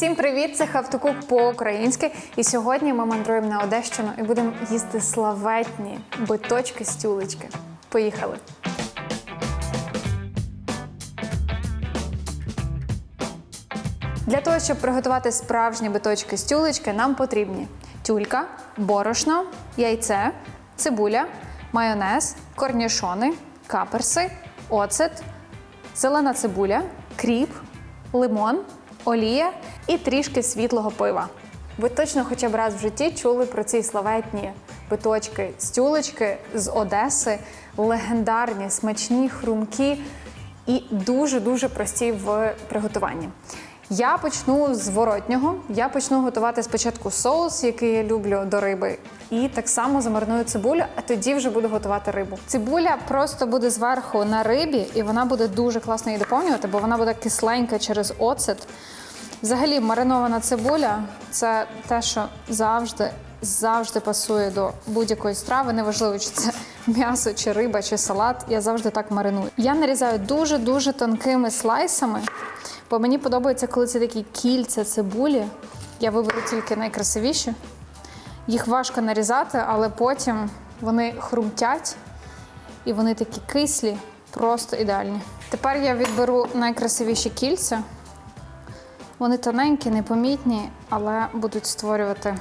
Всім привіт! Це Хавтокук по-українськи. І сьогодні ми мандруємо на Одещину і будемо їсти славетні биточки з тюлечки. Поїхали! Для того, щоб приготувати справжні биточки з тюлечки, нам потрібні тюлька, борошно, яйце, цибуля, майонез, корнішони, каперси, оцет, зелена цибуля, кріп, лимон, олія і трішки світлого пива. Ви точно хоча б раз в житті чули про ці славетні биточки стюлечки з Одеси, легендарні, смачні, хрумкі і дуже-дуже прості в приготуванні. Я почну з воротнього. Я почну готувати спочатку соус, який я люблю до риби, і так само замариную цибулю, а тоді вже буду готувати рибу. Цибуля просто буде зверху на рибі, і вона буде дуже класно її доповнювати, бо вона буде кисленька через оцет. Взагалі, маринована цибуля це те, що завжди, завжди пасує до будь-якої страви. Неважливо, чи це м'ясо, чи риба, чи салат. Я завжди так мариную. Я нарізаю дуже-дуже тонкими слайсами, бо мені подобається, коли це такі кільця цибулі. Я виберу тільки найкрасивіші. Їх важко нарізати, але потім вони хрумтять і вони такі кислі, просто ідеальні. Тепер я відберу найкрасивіші кільця. Вони тоненькі, непомітні, але будуть створювати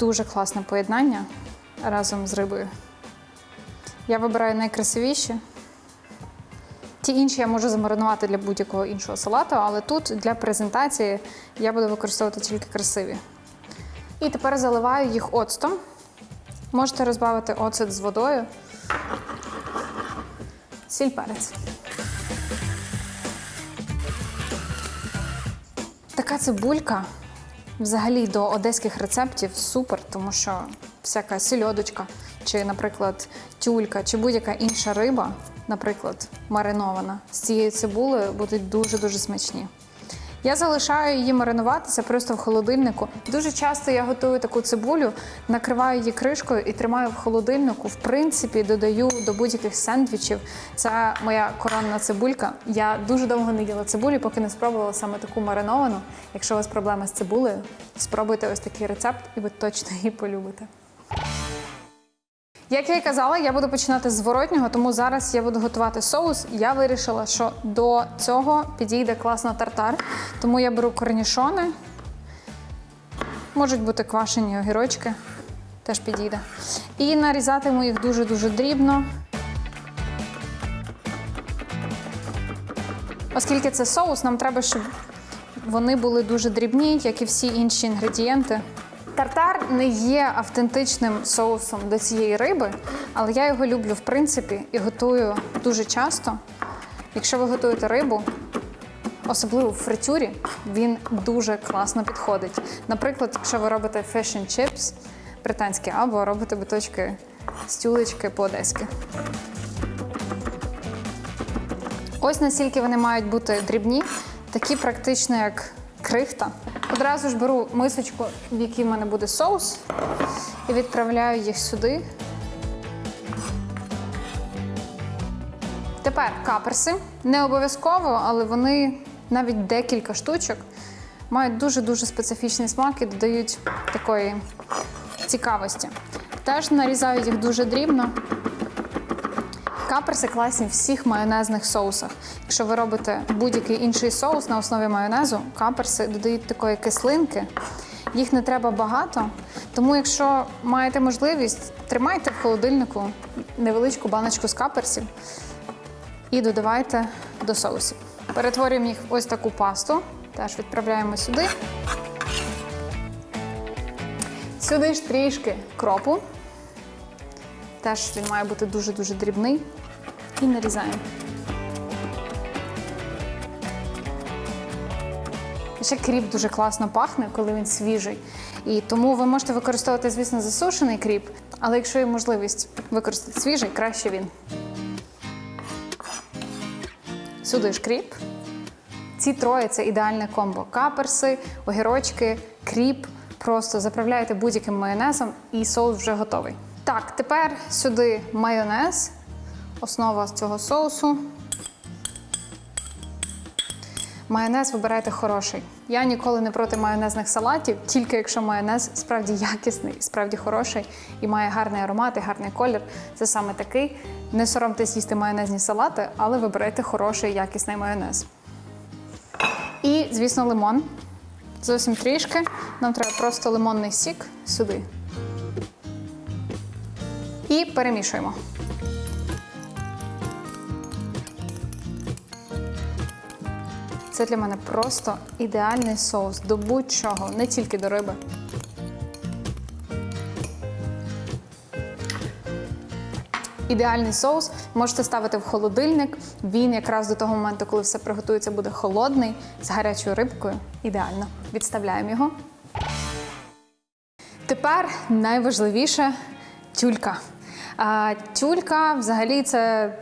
дуже класне поєднання разом з рибою. Я вибираю найкрасивіші. Ті інші я можу замаринувати для будь-якого іншого салату, але тут для презентації я буду використовувати тільки красиві. І тепер заливаю їх оцтом. Можете розбавити оцет з водою. Сіль перець. Така цибулька взагалі до одеських рецептів супер, тому що всяка сільодочка, чи, наприклад, тюлька, чи будь-яка інша риба, наприклад, маринована, з цією цибулею будуть дуже-дуже смачні. Я залишаю її маринуватися просто в холодильнику. Дуже часто я готую таку цибулю, накриваю її кришкою і тримаю в холодильнику. В принципі, додаю до будь-яких сендвічів. Це моя коронна цибулька. Я дуже довго не їла цибулі, поки не спробувала саме таку мариновану. Якщо у вас проблеми з цибулею, спробуйте ось такий рецепт, і ви точно її полюбите. Як я і казала, я буду починати з зворотнього, тому зараз я буду готувати соус. Я вирішила, що до цього підійде класно тартар, тому я беру корнішони. Можуть бути квашені огірочки, теж підійде. І нарізатиму їх дуже-дуже дрібно. Оскільки це соус, нам треба, щоб вони були дуже дрібні, як і всі інші інгредієнти. Тартар не є автентичним соусом до цієї риби, але я його люблю в принципі і готую дуже часто. Якщо ви готуєте рибу, особливо в фритюрі, він дуже класно підходить. Наприклад, якщо ви робите fish and chips британські, або робите биточки з тюлечки по-одеськи. Ось настільки вони мають бути дрібні, такі практично як крихта. Одразу ж беру мисочку, в якій в мене буде соус, і відправляю їх сюди. Тепер каперси. Не обов'язково, але вони навіть декілька штучок мають дуже-дуже специфічний смак і додають такої цікавості. Теж нарізаю їх дуже дрібно. Каперси класні в всіх майонезних соусах. Якщо ви робите будь-який інший соус на основі майонезу, каперси додають такої кислинки. Їх не треба багато. Тому, якщо маєте можливість, тримайте в холодильнику невеличку баночку з каперсів і додавайте до соусів. Перетворюємо їх в ось таку пасту. Теж відправляємо сюди. Сюди ж трішки кропу. Теж він має бути дуже-дуже дрібний. І нарізаємо. Ще кріп дуже класно пахне, коли він свіжий. І тому ви можете використовувати, звісно, засушений кріп, але якщо є можливість використати свіжий, краще він. Сюди ж кріп. Ці троє це ідеальне комбо. Каперси, огірочки, кріп. Просто заправляєте будь-яким майонезом і соус вже готовий. Так, тепер сюди майонез, основа цього соусу. Майонез вибирайте хороший. Я ніколи не проти майонезних салатів, тільки якщо майонез справді якісний, справді хороший і має гарний аромат і гарний колір. Це саме такий. Не соромтесь їсти майонезні салати, але вибирайте хороший якісний майонез. І, звісно, лимон. Зовсім трішки. Нам треба просто лимонний сік сюди. І перемішуємо. Це для мене просто ідеальний соус до будь-чого, не тільки до риби. Ідеальний соус можете ставити в холодильник. Він якраз до того моменту, коли все приготується, буде холодний з гарячою рибкою. Ідеально. Відставляємо його. Тепер найважливіше тюлька. А, тюлька взагалі це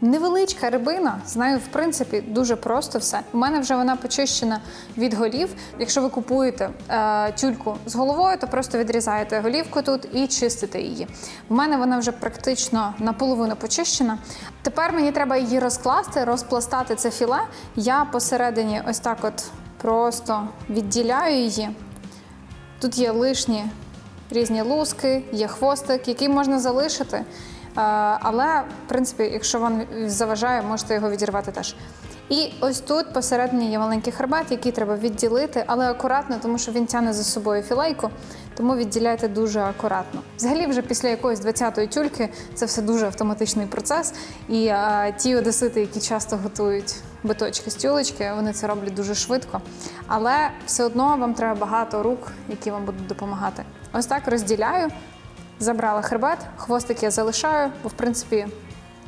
невеличка рибина. З нею, в принципі, дуже просто все. У мене вже вона почищена від голів. Якщо ви купуєте е, тюльку з головою, то просто відрізаєте голівку тут і чистите її. У мене вона вже практично наполовину почищена. Тепер мені треба її розкласти, розпластати це філе. Я посередині ось так от просто відділяю її. Тут є лишні різні луски, є хвостик, який можна залишити. Е, Але, в принципі, якщо вам заважає, можете його відірвати теж. І ось тут посередині є маленький хребет, який треба відділити, але акуратно, тому що він тягне за собою філейку, тому відділяйте дуже акуратно. Взагалі, вже після якоїсь 20-ї тюльки це все дуже автоматичний процес. І е, ті одесити, які часто готують биточки з тюлечки, вони це роблять дуже швидко. Але все одно вам треба багато рук, які вам будуть допомагати. Ось так розділяю. Забрала хребет, хвостик я залишаю, бо в принципі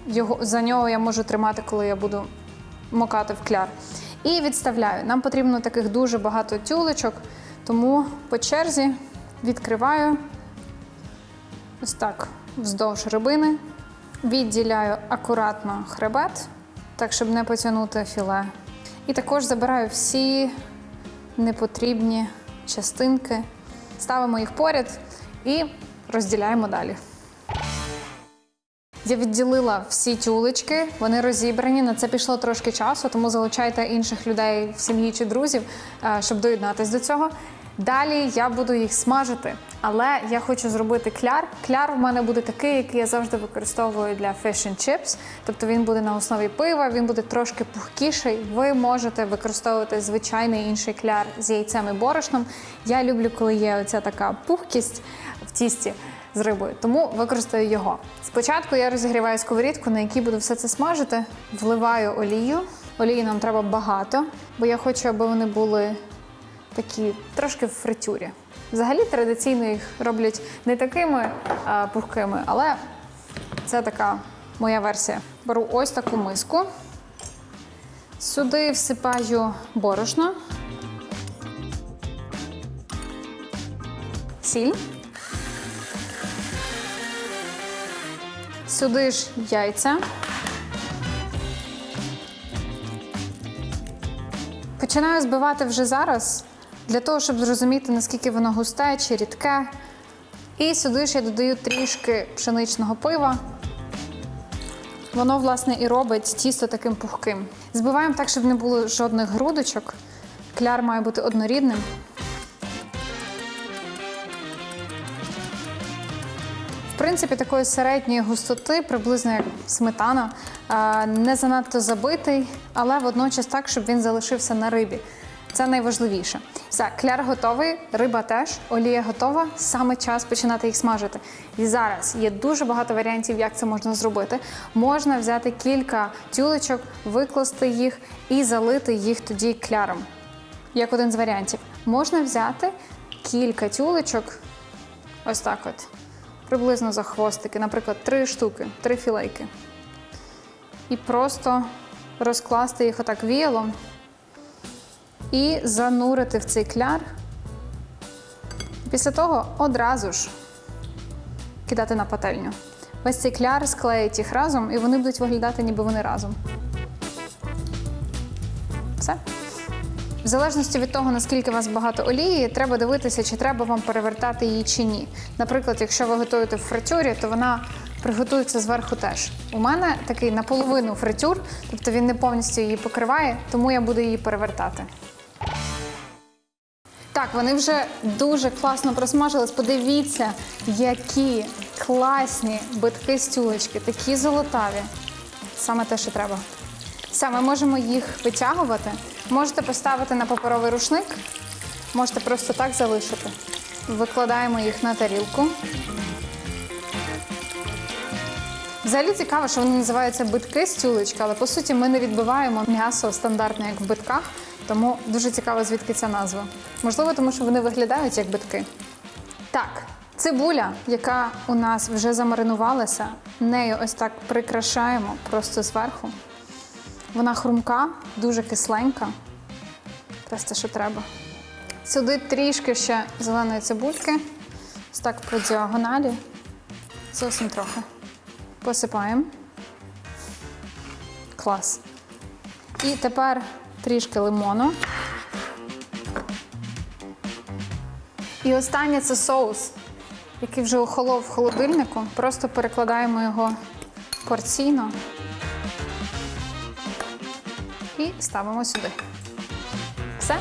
його за нього я можу тримати, коли я буду мокати в кляр. І відставляю. Нам потрібно таких дуже багато тюлечок, тому по черзі відкриваю ось так вздовж рибини, відділяю акуратно хребет, так щоб не потягнути філе. І також забираю всі непотрібні частинки, ставимо їх поряд і розділяємо далі. Я відділила всі тюлечки, вони розібрані. На це пішло трошки часу, тому залучайте інших людей в сім'ї чи друзів, е, щоб доєднатись до цього. Далі я буду їх смажити, але я хочу зробити кляр. Кляр в мене буде такий, який я завжди використовую для fish and chips. Тобто він буде на основі пива, він буде трошки пухкіший. Ви можете використовувати звичайний інший кляр з яйцем і борошном. Я люблю, коли є оця така пухкість тісті з рибою, тому використаю його. Спочатку я розігріваю сковорідку, на якій буду все це смажити, вливаю олію. Олії нам треба багато, бо я хочу, аби вони були такі трошки в фритюрі. Взагалі традиційно їх роблять не такими а, пухкими, але це така моя версія. Беру ось таку миску. Сюди всипаю борошно, сіль. Сюди ж яйця. Починаю збивати вже зараз, для того, щоб зрозуміти, наскільки воно густе чи рідке. І сюди ж я додаю трішки пшеничного пива. Воно, власне, і робить тісто таким пухким. Збиваємо так, щоб не було жодних грудочок. Кляр має бути однорідним. Принципі, такої середньої густоти, приблизно як сметана, не занадто забитий, але водночас так, щоб він залишився на рибі. Це найважливіше. Все, кляр готовий, риба теж, олія готова. Саме час починати їх смажити. І зараз є дуже багато варіантів, як це можна зробити. Можна взяти кілька тюлечок, викласти їх і залити їх тоді кляром. Як один з варіантів. Можна взяти кілька тюлечок, ось так от приблизно за хвостики, наприклад, три штуки, три філейки. І просто розкласти їх отак віялом і занурити в цей кляр. Після того одразу ж кидати на пательню. Весь цей кляр склеїть їх разом, і вони будуть виглядати, ніби вони разом. В залежності від того, наскільки у вас багато олії, треба дивитися, чи треба вам перевертати її чи ні. Наприклад, якщо ви готуєте в фритюрі, то вона приготуються зверху теж. У мене такий наполовину фритюр, тобто він не повністю її покриває, тому я буду її перевертати. Так, вони вже дуже класно просмажились. Подивіться, які класні битки з тюлечки, такі золотаві. Саме те, що треба. Все, ми можемо їх витягувати. Можете поставити на паперовий рушник, можете просто так залишити. Викладаємо їх на тарілку. Взагалі цікаво, що вони називаються битки з тюлечки, але по суті ми не відбиваємо м'ясо стандартне, як в битках, тому дуже цікаво, звідки ця назва. Можливо, тому що вони виглядають як битки. Так, цибуля, яка у нас вже замаринувалася, нею ось так прикрашаємо просто зверху. Вона хрумка, дуже кисленька. Якраз те, що треба. Сюди трішки ще зеленої цибульки. Ось так по діагоналі. Зовсім трохи. Посипаємо. Клас. І тепер трішки лимону. І останнє це соус, який вже охолов в холодильнику. Просто перекладаємо його порційно ставимо сюди. Все.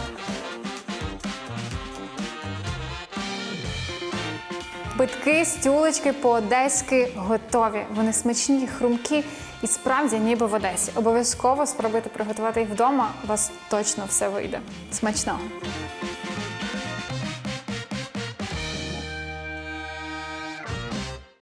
Битки з тюлечки по-одеськи готові. Вони смачні, хрумкі і справді ніби в Одесі. Обов'язково спробуйте приготувати їх вдома. У вас точно все вийде. Смачного!